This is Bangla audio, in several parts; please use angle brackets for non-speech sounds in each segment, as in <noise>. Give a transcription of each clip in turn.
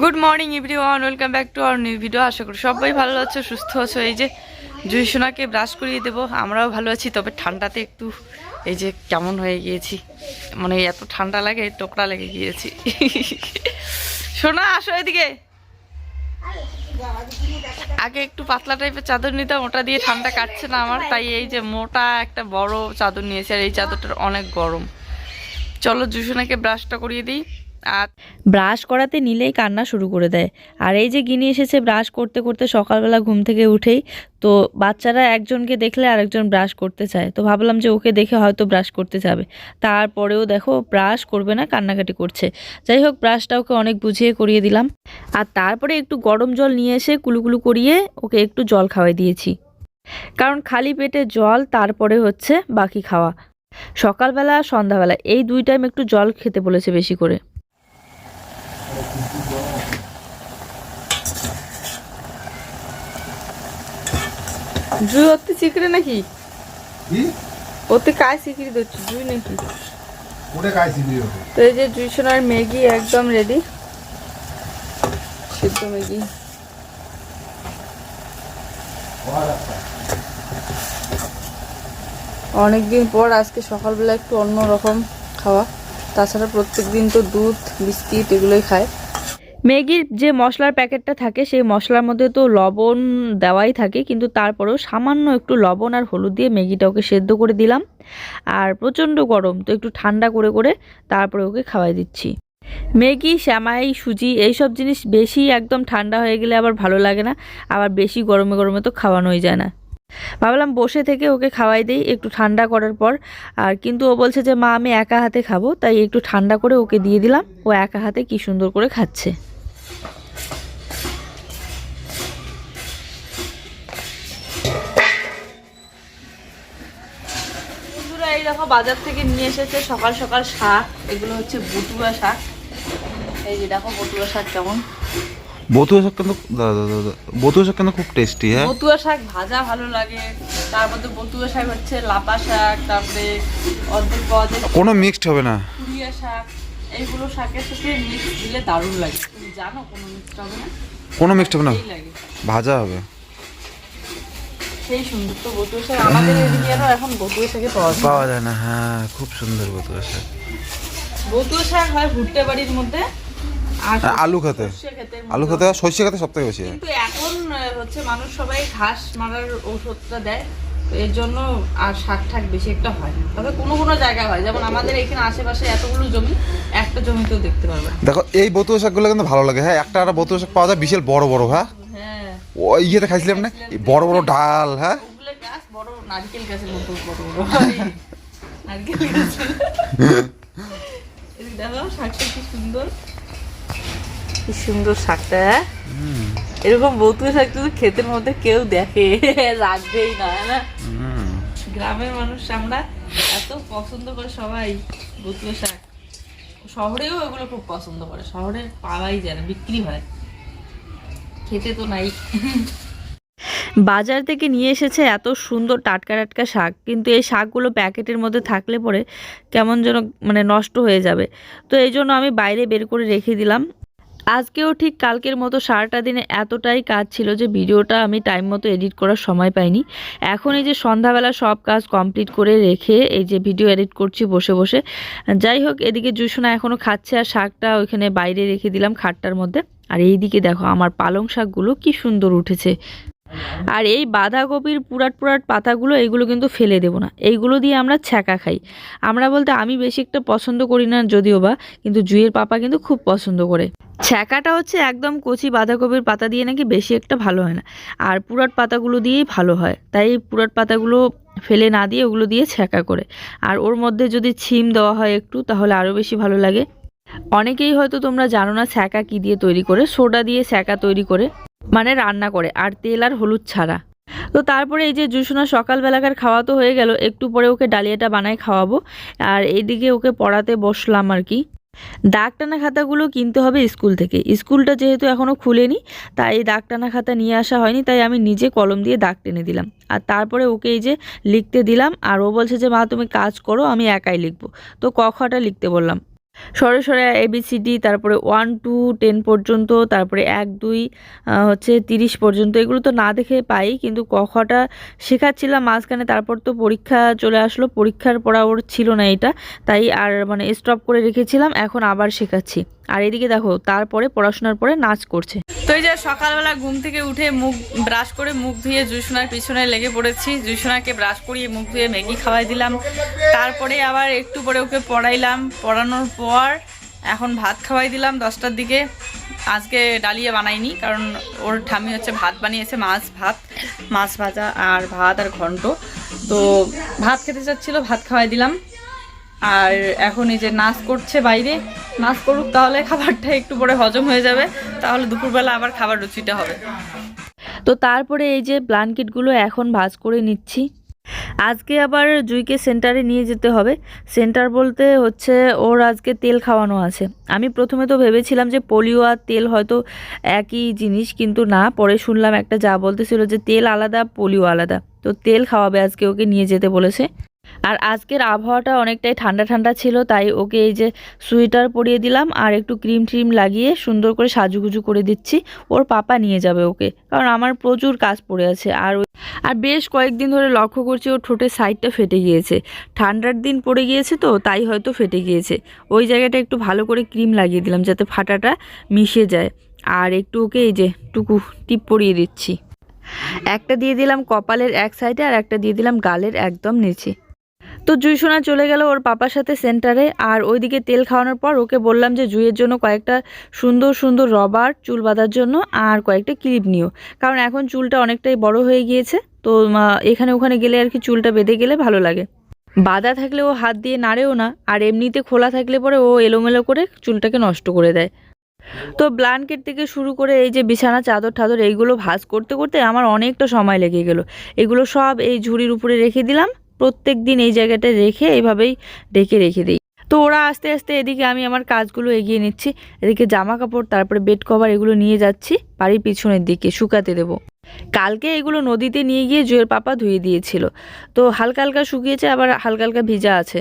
Good morning everyone welcome back to our new video আশা করি সবাই ভালো আছো, সুস্থ আছো। এই যে জুই সোনাকে ব্রাশ করিয়ে দেবো, আমরাও ভালো আছি, তবে ঠান্ডাতে একটু এই যে কেমন হয়ে গিয়েছি। মানে এত ঠান্ডা লাগে, টোকরা লেগে গিয়েছি। সোনা, আসো এদিকে। আগে একটু পাতলা টাইপের চাদর নিতাম, ওটা দিয়ে ঠান্ডা কাটছে না আমার, তাই এই যে মোটা একটা বড় চাদর নিয়েছি, আর এই চাদরটা অনেক গরম। চলো জুসোনাকে ব্রাশটা করিয়ে দিই। ব্রাশ করাতে নিলেই কান্না শুরু করে দেয়। আর এই যে গিনি এসেছে ব্রাশ করতে করতে সকালবেলা ঘুম থেকে উঠেই, তো বাচ্চারা একজনকে দেখলে আরেকজন ব্রাশ করতে চায়। তো ভাবলাম যে ওকে দেখে হয়তো ব্রাশ করতে যাবে। তারপরেও দেখো ব্রাশ করবে না, কান্নাকাটি করছে। যাই হোক, ব্রাশটা ওকে অনেক বুঝিয়ে করিয়ে দিলাম। আর তারপরে একটু গরম জল নিয়ে এসে কুলুকুলু করিয়ে ওকে একটু জল খাওয়াই দিয়েছি। কারণ খালি পেটে জল, তারপরে হচ্ছে বাকি খাওয়া। সকালবেলা, সন্ধ্যাবেলা, এই দুই টাইম একটু জল খেতে বলেছে বেশি করে। জুই অতি চিকরে নাকি? ওতে কাজ সিকরি দিচ্ছি জুই নাকি? ওটা কায় সিকরি তো এই যে জুই সোনার ম্যাগি একদম রেডি সিদ্ধ ম্যাগি। অনেকদিন পর আজকে সকালবেলা একটু অন্য রকম খাওয়া। তাছাড়া প্রত্যেক দিন তো দুধ বিস্কিট এগুলোই খায়। ম্যাগির যে মশলার প্যাকেটটা থাকে, সেই মশলার মধ্যে তো লবণ দেওয়াই থাকে, কিন্তু তারপরেও সামান্য একটু লবণ আর হলুদ দিয়ে ম্যাগিটা ওকে সেদ্ধ করে দিলাম। আর প্রচণ্ড গরম, তো একটু ঠান্ডা করে করে তারপরে ওকে খাওয়াই দিচ্ছি। ম্যাগি, শ্যামাই, সুজি এইসব জিনিস বেশি একদম ঠান্ডা হয়ে গেলে আবার ভালো লাগে না, আবার বেশি গরমে গরমে তো খাওয়ানোই যায় না। ভাবলাম বসে থেকে ওকে খাওয়াই দিই, একটু ঠান্ডা করার পর। আর কিন্তু ও বলছে যে, মা, আমি একা হাতে খাব। তাই একটু ঠান্ডা করে ওকে দিয়ে দিলাম। ও একা হাতে কি সুন্দর করে খাচ্ছে। এই দেখো বাজার থেকে নিয়ে এসেছে সকাল সকাল শাক। এগুলো হচ্ছে বটুয়া শাক। এই যে দেখো বটুয়া শাক কেমন। বতুয়া শাক কিন্তু বতুয়া শাক কিন্তু খুব টেস্টি হ্যাঁ? বতুয়া শাক ভাজা ভালো লাগে। তার মধ্যে বতুয়া শাক হচ্ছে লাপা শাক তারপরে অর্ধেক পাওয়া যায় কোনো মিক্সড হবে না। শাক। এইগুলো শাকের সাথে মিক্স দিলে দারুণ লাগে। তুমি জানো কোনো মিক্স হবে না? কোনো মিক্সড হবে না? ভাজা হবে। সেই সুন্দর তো বতুয়া শাক। আমাদের এদিকে এখন বতুয়া শাকে পাওয়া যায়। পাওয়া যায় না হ্যাঁ খুব সুন্দর বতুয়া শাক। বতুয়া শাক হয় ভুট্টে বাড়ির মধ্যে আলু খেতে। মধ্যে আলু খেতে সর্ষে খেতে সব থেকে বেশি কিন্তু এখন হচ্ছে মানুষ সবাই ঘাস মারার ঔষধটা দেয়। এর জন্য আর শাক ঠাক বেশি একটা হয় না। তবে কোনো কোনো জায়গায় হয়। যেমন আমাদের এখানে আশেপাশে এতগুলো জমি একটা জমিতেও দেখতে পারবে দেখো এই বতুয়া শাকগুলো কিন্তু ভালো লাগে। হ্যাঁ একটা একটা বতুয়া শাক পাওয়া যায় বিশাল বড় বড় হ্যাঁ? হ্যাঁ। ওই ইয়েতে খাইছিলাম না? এই বড় বড় ডাল হ্যাঁ? বড় নারকেল গাছের মতো বড় বড় <laughs> নারকেল গাছ। দেখো শাকটা কি সুন্দর। কি সুন্দর শাকটা হ্যাঁ? এরকম বৌতুয়া শাক কিন্তু ক্ষেতের মধ্যে কেউ দেখে <laughs> রাখবেই না না? গ্রামের মানুষ আমরা এত পছন্দ করে সবাই বতুয়া শাক। শহরেও এগুলো খুব পছন্দ করে শহরে পাওয়াই যায় না বিক্রি হয়। খেতে তো নাই। বাজার থেকে নিয়ে এসেছে এত সুন্দর টাটকা টাটকা শাক কিন্তু এই শাকগুলো প্যাকেটের মধ্যে থাকলে পরে কেমন যেন মানে নষ্ট হয়ে যাবে। তো এই জন্য আমি বাইরে বের করে রেখে দিলাম। আজকেও ঠিক কালকের মতো সারাটা দিনে এতটাই কাজ ছিল যে ভিডিওটা আমি টাইম মতো এডিট করার সময় পাইনি। এখন এই যে সন্ধ্যাবেলা সব কাজ কমপ্লিট করে রেখে এই যে ভিডিও এডিট করছি বসে বসে। যাই হোক, এদিকে জুসোনা এখনও খাচ্ছে আর শাকটা ওইখানে বাইরে রেখে দিলাম খাটটার মধ্যে। আর এইদিকে দেখো আমার পালং শাকগুলো কি সুন্দর উঠেছে। আর এই বাঁধাকপির পুরাট পুরাট পাতাগুলো এইগুলো কিন্তু ফেলে দেবো না। এইগুলো দিয়ে আমরা ছ্যাঁকা খাই। আমরা বলতে আমি বেশি একটা পছন্দ করি না, যদিও বা, কিন্তু জুয়ের পাপা কিন্তু খুব পছন্দ করে। ছ্যাঁকাটা হচ্ছে একদম কচি বাঁধাকপির পাতা দিয়ে নাকি বেশি একটা ভালো হয় না। আর পুরাট পাতাগুলো দিয়েই ভালো হয়। তাই এই পুরাট পাতাগুলো ফেলে না দিয়ে ওগুলো দিয়ে ছ্যাঁকা করে। আর ওর মধ্যে যদি ছিম দেওয়া হয় একটু, তাহলে আরও বেশি ভালো লাগে। অনেকেই হয়তো তোমরা জানো না ছ্যাঁকা কী দিয়ে তৈরি করে। সোডা দিয়ে ছ্যাঁকা তৈরি করে। মানে রান্না করে, আর তেল আর হলুদ ছাড়া। তো তারপরে এই যে জুসুনা সকালবেলাকার খাওয়া তো হয়ে গেল, একটু পরে ওকে ডালিয়াটা বানায় খাওয়াবো। আর এইদিকে ওকে পড়াতে বসলাম আর কি। দাগ টানা খাতাগুলো কিনতে হবে স্কুল থেকে। স্কুলটা যেহেতু এখনও খুলেনি, তাই এই দাগ টানা খাতা নিয়ে আসা হয়নি, তাই আমি নিজে কলম দিয়ে দাগ টেনে দিলাম। আর তারপরে ওকে এই যে লিখতে দিলাম, আর ও বলছে যে, মা, তুমি কাজ করো, আমি একাই লিখব। তো ক খটা লিখতে বললাম। সরে সরে এবিসিডি তারপরে ওয়ান টু টেন পর্যন্ত, তারপরে এক, দুই হচ্ছে তিরিশ পর্যন্ত, এগুলো তো না দেখে পাই, কিন্তু কখটা শেখাচ্ছিলাম, মাঝখানে তারপর তো পরীক্ষা চলে আসলো, পরীক্ষার পড়া ওর ছিল না এটা, তাই আর মানে স্টপ করে রেখেছিলাম, এখন আবার শেখাচ্ছি। আর এদিকে দেখো, তারপরে পড়াশোনার পরে নাচ করছে। তো এই যে সকালবেলা ঘুম থেকে উঠে মুখ ব্রাশ করে মুখ ধুয়ে জুইসোনার পিছনে লেগে পড়েছি। জুইসোনাকে ব্রাশ করিয়ে মুখ ধুয়ে ম্যাগি খাওয়াই দিলাম। তারপরে আবার একটু পরে ওকে পড়াইলাম। পড়ানোর পর এখন ভাত খাওয়াই দিলাম দশটার দিকে। আজকে ডালিয়া বানাইনি, কারণ ওর ঠামি হচ্ছে ভাত বানিয়েছে, মাছ ভাত, মাছ ভাজা আর ভাত আর ঘন্ট। তো ভাত খেতে চাচ্ছিল, ভাত খাওয়াই দিলাম। আর এখন এই যে নাচ করছে বাইরে। নাচ করুক, তাহলে খাবারটা একটু পরে হজম হয়ে যাবে। তাহলে দুপুরবেলা আবার খাবার রুচিটা হবে। তো তারপরে এই যে ব্লাঙ্কেটগুলো এখন ভাজ করে নিচ্ছি। আজকে আবার জুইকে সেন্টারে নিয়ে যেতে হবে। সেন্টার বলতে হচ্ছে ওর আজকে তেল খাওয়ানো আছে। আমি প্রথমে তো ভেবেছিলাম যে পোলিও আর তেল হয়তো একই জিনিস, কিন্তু না, পরে শুনলাম একটা যা বলতেছিল যে তেল আলাদা, পোলিও আলাদা। তো তেল খাওয়াবে আজকে ওকে নিয়ে যেতে বলেছে। আর আজকের আবহাওয়াটা অনেকটাই ঠান্ডা ঠান্ডা ছিল, তাই ওকে এই যে সোয়েটার পরিয়ে দিলাম আর একটু ক্রিম ট্রিম লাগিয়ে সুন্দর করে সাজুগুজু করে দিচ্ছি। ওর পাপা নিয়ে যাবে ওকে, কারণ আমার প্রচুর কাজ পড়ে আছে। আর আর বেশ কয়েকদিন ধরে লক্ষ্য করছি ওর ঠোঁটের সাইডটা ফেটে গিয়েছে। ঠান্ডার দিন পড়ে গিয়েছে তো, তাই হয়তো ফেটে গিয়েছে। ওই জায়গাটা একটু ভালো করে ক্রিম লাগিয়ে দিলাম যাতে ফাটাটা মিশে যায়। আর একটু ওকে এই যে টুকু টিপ পরিয়ে দিচ্ছি। একটা দিয়ে দিলাম কপালের এক সাইডে আর একটা দিয়ে দিলাম গালের একদম নিচে। তো জুই সোনা চলে গেল ওর পাপার সাথে সেন্টারে আর ওইদিকে তেল খাওয়ানোর পর ওকে বললাম যে জুইয়ের জন্য কয়েকটা সুন্দর সুন্দর রবার চুল বাঁধার জন্য আর কয়েকটা ক্লিপ নিও। কারণ এখন চুলটা অনেকটাই বড় হয়ে গিয়েছে, তো এখানে ওখানে গেলে আর কি চুলটা বেঁধে গেলে ভালো লাগে। বাঁধা থাকলে ও হাত দিয়ে নাড়েও না, আর এমনিতে খোলা থাকলে পরে ও এলোমেলো করে চুলটাকে নষ্ট করে দেয়। তো ব্লাঙ্কেট থেকে শুরু করে এই যে বিছানা, চাদর, ঠাদর, এইগুলো ভাঁজ করতে করতে আমার অনেকটা সময় লেগে গেল। এগুলো সব এই ঝুড়ির উপরে রেখে দিলাম প্রত্যেক দিন এই জায়গাটায় রেখে এইভাবেই ডেকে রেখে দিই। তো ওরা আস্তে আস্তে এদিকে আমি আমার কাজগুলো এগিয়ে নিচ্ছি। এদিকে জামা কাপড় তারপরে বেড কভার এগুলো নিয়ে যাচ্ছি। বাড়ির পিছনের দিকে শুকাতে দেবো। কালকে এগুলো নদীতে নিয়ে গিয়ে জুয়ের পাপা ধুয়ে দিয়েছিল। তো হালকা হালকা শুকিয়েছে, আবার হালকা হালকা ভিজা আছে।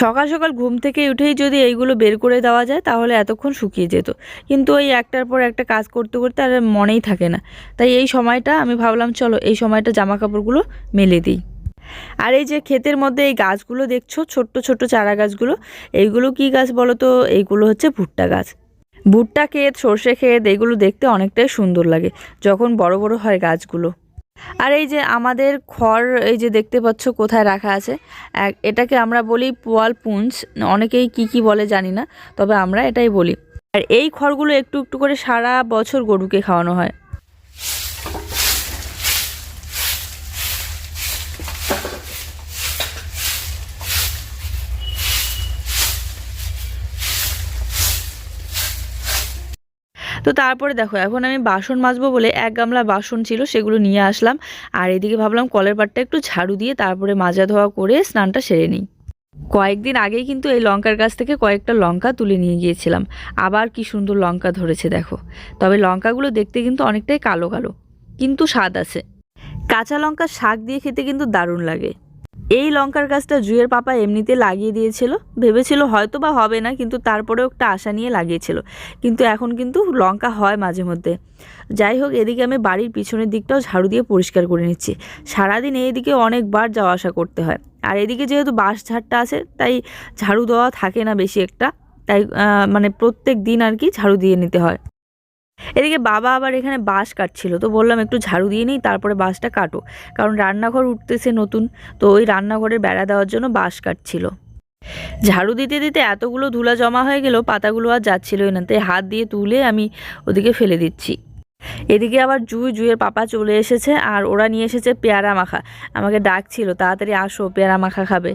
সকাল সকাল ঘুম থেকে উঠেই যদি এইগুলো বের করে দেওয়া যায়, তাহলে এতক্ষণ শুকিয়ে যেত। কিন্তু ওই একটার পর একটা কাজ করতে করতে আর মনেই থাকে না। তাই এই সময়টা আমি ভাবলাম, চলো এই সময়টা জামা কাপড়গুলো মেলে দিই। আর এই যে ক্ষেতের মধ্যে এই গাছগুলো দেখছ, ছোট্ট ছোট্ট চারা গাছগুলো, এইগুলো কি গাছ বলো তো এইগুলো হচ্ছে ভুট্টা গাছ। ভুট্টা ক্ষেত, সর্ষে ক্ষেত, এগুলো দেখতে অনেকটাই সুন্দর লাগে যখন বড় বড় হয় গাছগুলো। আর এই যে আমাদের খড়, এই যে দেখতে পাচ্ছ কোথায় রাখা আছে এটাকে আমরা বলি পোয়াল পুঞ্চ অনেকেই কি কি বলে জানি না, তবে আমরা এটাই বলি। আর এই খড়গুলো একটু একটু করে সারা বছর গরুকে খাওয়ানো হয়। তো তারপরে দেখো, এখন আমি বাসন মাজবো বলে এক গামলা বাসন ছিল, সেগুলো নিয়ে আসলাম। আর এদিকে ভাবলাম কলের পাটটা একটু ঝাড়ু দিয়ে তারপরে মাজা ধোয়া করে স্নানটা সেরে নিই। কয়েকদিন আগেই কিন্তু এই লঙ্কার গাছ থেকে কয়েকটা লঙ্কা তুলে নিয়ে গিয়েছিলাম। আবার কি সুন্দর লঙ্কা ধরেছে দেখো। তবে লঙ্কাগুলো দেখতে কিন্তু অনেকটাই কালো কালো, কিন্তু স্বাদ আছে। কাঁচা লঙ্কা শাক দিয়ে খেতে কিন্তু দারুণ লাগে। এই লঙ্কার গাছটা জুয়ের পাপা এমনিতে লাগিয়ে দিয়েছিল। ভেবেছিল হয়তো বা হবে না, কিন্তু তারপরেও একটা আশা নিয়ে লাগিয়েছিল। কিন্তু এখন কিন্তু লঙ্কা হয় মাঝে মধ্যে। যাই হোক, এদিকে আমি বাড়ির পিছনের দিকটাও ঝাড়ু দিয়ে পরিষ্কার করে নিচ্ছি। সারাদিন এইদিকে অনেকবার যাওয়া আসা করতে হয়। আর এদিকে যেহেতু বাঁশ ঝাড়টা আছে, তাই ঝাড়ু দেওয়া থাকে না বেশি একটা। তাই মানে প্রত্যেক দিন আর কি ঝাড়ু দিয়ে নিতে হয়। এদিকে বাবা আবার এখানে বাঁশ কাটছিল, তো বললাম একটু ঝাড়ু দিয়ে নিই, তারপরে বাঁশটা কাটো। কারণ রান্নাঘর উঠতেছে নতুন, তো ওই রান্নাঘরের বেড়া দেওয়ার জন্য বাঁশ কাটছিল। ঝাড়ু দিতে দিতে এতগুলো ধুলা জমা হয়ে গেল, পাতাগুলো আর যাচ্ছিলই না, তাই হাত দিয়ে তুলে আমি ওদিকে ফেলে দিচ্ছি। এদিকে আবার জুই জুইয়ের পাপা চলে এসেছে, আর ওরা নিয়ে এসেছে পেয়ারা মাখা। আমাকে ডাকছিল, তাড়াতাড়ি আসো, পেয়ারা মাখা খাবে।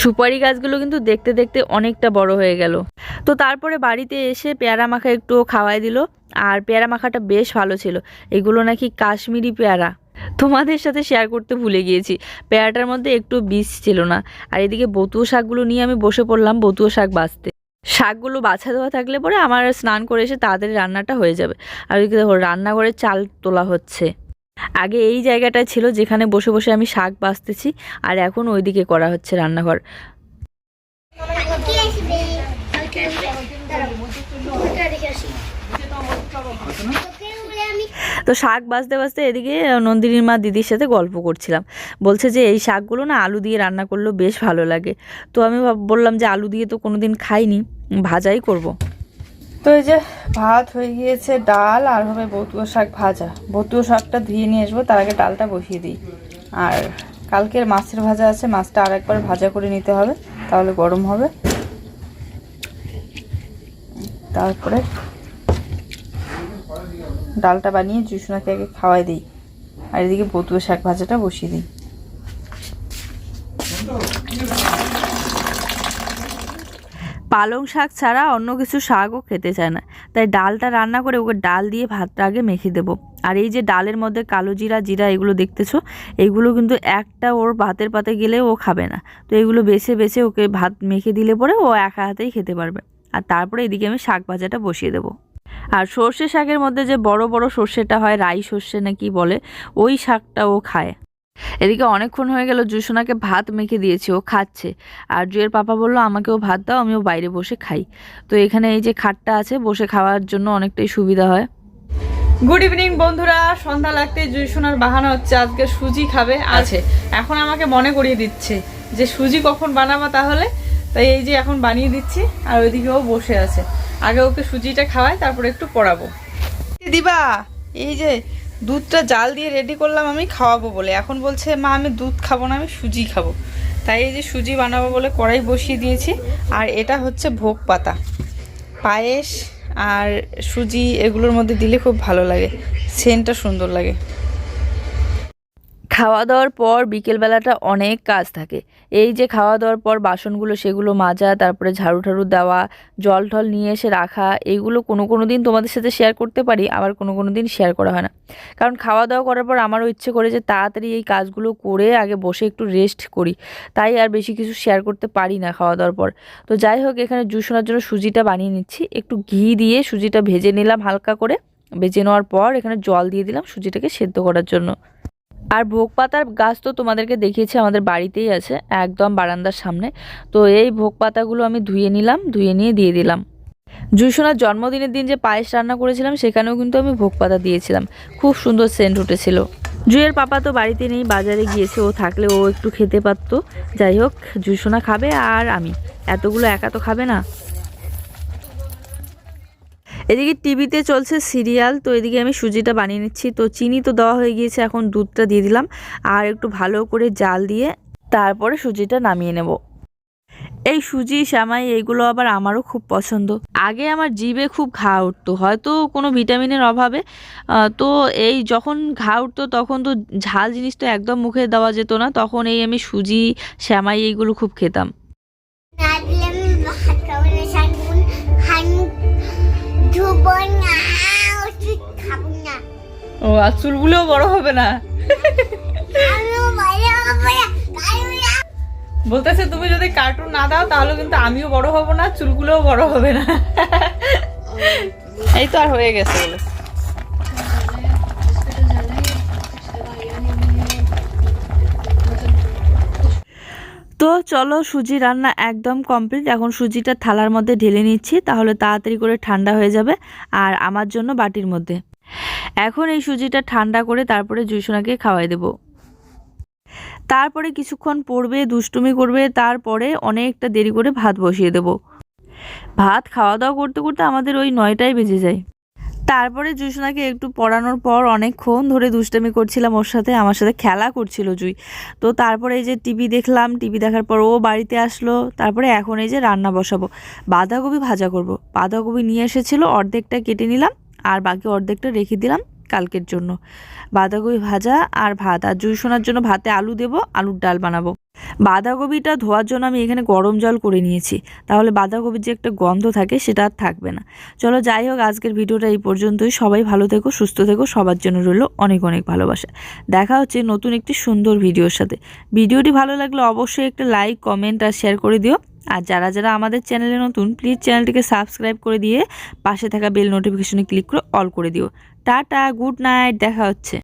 সুপারি গাছগুলো কিন্তু দেখতে দেখতে অনেকটা বড় হয়ে গেল। তো তারপরে বাড়িতে এসে পেয়ারা মাখা একটু খাওয়াই দিল। আর পেয়ারা মাখাটা বেশ ভালো ছিল। এগুলো নাকি কাশ্মীরি পেয়ারা। তোমাদের সাথে শেয়ার করতে ভুলে গিয়েছি। পেয়ারাটার মধ্যে একটু বীজ ছিল না। আর এদিকে বতুয়া শাকগুলো নিয়ে আমি বসে পড়লাম বতুয়া শাক বাঁচতে। শাকগুলো বাছা দেওয়া থাকলে পরে আমার স্নান করে এসে তাড়াতাড়ি রান্নাটা হয়ে যাবে। আর ওইদিকে দেখো, রান্নাঘরে চাল তোলা হচ্ছে। আগে এই জায়গাটা ছিল যেখানে বসে বসে আমি শাক বাছতেছি আর এখন ওইদিকে করা হচ্ছে রান্নাঘর। তো শাক বাজতে বাজতে এদিকে নন্দিনীর মা দিদির সাথে গল্প করছিলাম। বলছে যে, এই শাকগুলো না আলু দিয়ে রান্না করলেও বেশ ভালো লাগে। তো আমি বললাম যে, আলু দিয়ে তো কোনোদিন খাইনি, ভাজাই করব। তো এই যে, ভাত হয়ে গিয়েছে, ডাল আর হবে বতুয়া শাক ভাজা। বতুয়া শাকটা ধুয়ে নিয়ে আসব, তার আগে ডালটা বসিয়ে দিই। আর কালকের মাছের ভাজা আছে, মাছটা আর একবার ভাজা করে নিতে হবে, তাহলে গরম হবে। তারপরে ডালটা বানিয়ে জুসুনাকে আগে খাওয়াই দিই। আর এদিকে বতুয়া শাক ভাজাটা বসিয়ে দিই। পালং শাক ছাড়া অন্য কিছু শাকও খেতে চায় না। তাই ডালটা রান্না করে ওকে ডাল দিয়ে ভাতটা আগে মেখে দেবো। আর এই যে ডালের মধ্যে কালো জিরা জিরা এগুলো দেখতেছো? এইগুলো কিন্তু একটা ওর ভাতের পাতে গেলে ও খাবে না। তো এগুলো বেছে বেছে ওকে ভাত মেখে দিলে পরে ও একা হাতেই খেতে পারবে। আর তারপরে এদিকে আমি শাক ভাজাটা বসিয়ে দেবো। আর সর্ষে শাকের মধ্যে যে বড় বড় সর্ষেটা হয় রাই সর্ষে না কি বলে ওই শাকটা ও খায়। এদিকে অনেকক্ষণ হয়ে গেল জুসোনাকে ভাত মেখে দিয়েছি ও খাচ্ছে। আর জুয়ের পাপা বলল আমাকেও ভাত দাও আমিও বাইরে বসে খাই। তো এখানে এই যে খাটটা আছে বসে খাওয়ার জন্য অনেকটাই সুবিধা হয়। গুড ইভিনিং বন্ধুরা। সন্ধ্যা লাগতে জুইসোনার বাহানা হচ্ছে আজকে সুজি খাবে। আছে। এখন আমাকে মনে করিয়ে দিচ্ছে যে সুজি কখন বানাবো তাহলে? তাই এই যে এখন বানিয়ে দিচ্ছি, আর ওইদিকে ও বসে আছে। আগে ওকে সুজিটা খাওয়াই, তারপরে একটু পড়াবো। দিবা, এই যে দুধটা জাল দিয়ে রেডি করলাম আমি, খাওয়াবো বলে। এখন বলছে, মা, আমি দুধ খাব না, আমি সুজি খাব। তাই এই যে সুজি বানাবো বলে কড়াই বসিয়ে দিয়েছি, আর এটা হচ্ছে ভোগ পাতা। পায়েস আর সুজি এগুলোর মধ্যে দিলে খুব ভালো লাগে, সেন্টটা সুন্দর লাগে। খাওয়া দাওয়ার পর বিকেলবেলাটা অনেক কাজ থাকে। এই যে খাওয়া দাওয়ার পর বাসনগুলো সেগুলো মাজা, তারপরে ঝাড়ু ঠাড়ু দেওয়া জল টল নিয়ে এসে রাখা, এইগুলো কোনো কোনো দিন তোমাদের সাথে শেয়ার করতে পারি, আবার কোনো কোনো দিন শেয়ার করা হয় না। কারণ খাওয়া দাওয়া করার পর আমারও ইচ্ছে করে যে তাড়াতাড়ি এই কাজগুলো করে আগে বসে একটু রেস্ট করি। তাই আর বেশি কিছু শেয়ার করতে পারি না খাওয়া দাওয়ার পর। তো যাই হোক, এখানে জুসোনার জন্য সুজিটা বানিয়ে নিচ্ছি। একটু ঘি দিয়ে সুজিটা ভেজে নিলাম হালকা করে। ভেজে নেওয়ার পর এখানে জল দিয়ে দিলাম সুজিটাকে সেদ্ধ করার জন্য। আর ভোগ পাতার গাছ তো তোমাদেরকে দেখিয়েছি, আমাদের বাড়িতেই আছে, একদম বারান্দার সামনে। তো এই ভোগ পাতাগুলো আমি ধুয়ে নিলাম, ধুয়ে নিয়ে দিয়ে দিলাম। জুসোনার জন্মদিনের দিন যে পায়েস রান্না করেছিলাম, সেখানেও কিন্তু আমি ভোগ পাতা দিয়েছিলাম। খুব সুন্দর সেন্ট উঠেছিল। জুয়ের পাপা তো বাড়িতে নেই, বাজারে গিয়েছে, ও থাকলে ও একটু খেতে পারতো। যাই হোক, জুসোনা খাবে আর আমি। এতগুলো একা তো খাবে না। এদিকে টিভিতে চলছে সিরিয়াল, তো এদিকে আমি সুজিটা বানিয়ে নিচ্ছি। তো চিনি তো দেওয়া হয়ে গিয়েছে, এখন দুধটা দিয়ে দিলাম, আর একটু ভালো করে জাল দিয়ে তারপরে সুজিটা নামিয়ে নেব। এই সুজি, শ্যামাই এইগুলো আবার আমারও খুব পছন্দ। আগে আমার জিভে খুব ঘা উঠতো, হয়তো কোনো ভিটামিনের অভাবে তো এই যখন ঘা উঠতো তখন তো ঝাল জিনিস তো একদম মুখে দেওয়া যেত না, তখন এই আমি সুজি, শ্যামাই, এইগুলো খুব খেতাম। ধুবো না ওষুধ খাব না ও আর চুলগুলোও বড় হবে না বলতেছে তুমি যদি কার্টুন না দাও তাহলে কিন্তু আমিও বড় হব না চুলগুলোও বড় হবে না। এই তো আর হয়ে গেছে। বলে তো চলো সুজি রান্না একদম কমপ্লিট। এখন সুজিটা থালার মধ্যে ঢেলে নিচ্ছি, তাহলে তাড়াতাড়ি করে ঠান্ডা হয়ে যাবে আর আমার জন্য বাটির মধ্যে। এখন এই সুজিটা ঠান্ডা করে তারপরে জুসোনাকে খাওয়াই দেব। তারপরে কিছুক্ষণ পড়বে, দুষ্টুমি করবে, তারপরে অনেকটা দেরি করে ভাত বসিয়ে দেব। ভাত খাওয়া দাওয়া করতে করতে আমাদের ওই নয়টায় বেজে যায়। তারপরে জুসোনাকে একটু পড়ানোর পর অনেকক্ষণ ধরে দুষ্টামি করছিলাম ওর সাথে, আমার সাথে খেলা করছিল জুই। তো তারপরে এই যে টিভি দেখলাম, টিভি দেখার পর ও বাড়িতে আসলো, তারপরে এখন এই যে রান্না বসাবো। বাঁধাকপি ভাজা করব। বাঁধাকপি নিয়ে এসেছিল, অর্ধেকটা কেটে নিলাম, আর বাকি অর্ধেকটা রেখে দিলাম কালকের জন্য। বাঁধাকপি ভাজা আর ভাত, আর জুই শোনার জন্য ভাতে আলু দেব, আলুর ডাল বানাবো। বাঁধাকপিটা ধোয়ার জন্য আমি এখানে গরম জল করে নিয়েছি। তাহলে বাঁধাকপির যে একটা গন্ধ থাকে সেটা আর থাকবে না। চলো যাই হোক, আজকের ভিডিওটা এই পর্যন্তই। সবাই ভালো থেকো, সুস্থ থেকো, সবার জন্য রইল অনেক অনেক ভালোবাসা। দেখা হচ্ছে নতুন একটি সুন্দর ভিডিওর সাথে। ভিডিওটি ভালো লাগলে অবশ্যই একটা লাইক, কমেন্ট আর শেয়ার করে দিও। আর যারা যারা আমাদের চ্যানেলে নতুন, প্লিজ চ্যানেলটিকে সাবস্ক্রাইব করে দিয়ে পাশে থাকা বেল নোটিফিকেশনে ক্লিক করে অল করে দিও। টাটা, গুড নাইট, দেখা হচ্ছে।